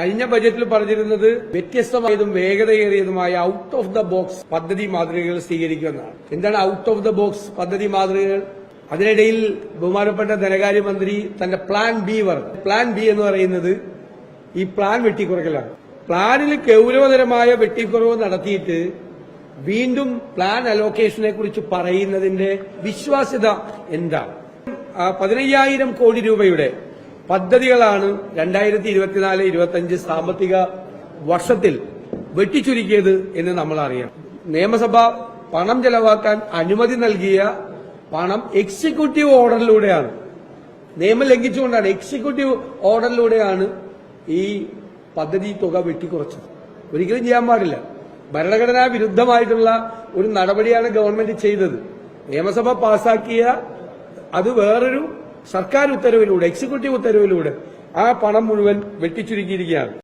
കഴിഞ്ഞ ബജറ്റിൽ പറഞ്ഞിരുന്നത് വ്യത്യസ്തമായതും വേഗതയേറിയതുമായ ഔട്ട് ഓഫ് ദ ബോക്സ് പദ്ധതി മാതൃകകൾ സ്വീകരിക്കുമെന്നാണ്. എന്താണ് ഔട്ട് ഓഫ് ദ ബോക്സ് പദ്ധതി മാതൃകകൾ? അതിനിടയിൽ ബഹുമാനപ്പെട്ട ധനകാര്യമന്ത്രി തന്റെ plan B work plan B എന്ന് പറയുന്നത് ഈ പ്ലാൻ വെട്ടിക്കുറക്കലാണ് പ്ലാനിൽ ഗൗരവതരമായ വെട്ടിക്കുറവ് നടത്തിയിട്ട് വീണ്ടും പ്ലാൻ അലോക്കേഷനെ കുറിച്ച് പറയുന്നതിന്റെ വിശ്വാസ്യത എന്താണ്? പതിനയ്യായിരം കോടി രൂപയുടെ പദ്ധതികളാണ് രണ്ടായിരത്തി ഇരുപത്തിനാല് ഇരുപത്തിയഞ്ച് സാമ്പത്തിക വർഷത്തിൽ വെട്ടിച്ചുരുക്കിയത് എന്ന് നമ്മൾ അറിയാം നിയമസഭ പണം ചെലവാക്കാൻ അനുമതി നൽകിയ പണം എക്സിക്യൂട്ടീവ് ഓർഡറിലൂടെയാണ്. നിയമം ലംഘിച്ചുകൊണ്ടാണ് എക്സിക്യൂട്ടീവ് ഓർഡറിലൂടെയാണ് ഈ പദ്ധതി തുക വെട്ടിക്കുറച്ചത്. ഒരിക്കലും ചെയ്യാൻ പാടില്ല. ഭരണഘടനാ വിരുദ്ധമായിട്ടുള്ള ഒരു നടപടിയാണ് ഗവൺമെന്റ് ചെയ്തത്. നിയമസഭ പാസാക്കിയ അത് വേറൊരു സർക്കാർ ഉത്തരവിലൂടെ എക്സിക്യൂട്ടീവ് ഉത്തരവിലൂടെ ആ പണം മുഴുവൻ വെട്ടിച്ചുരുക്കിയിരിക്കുകയാണ്.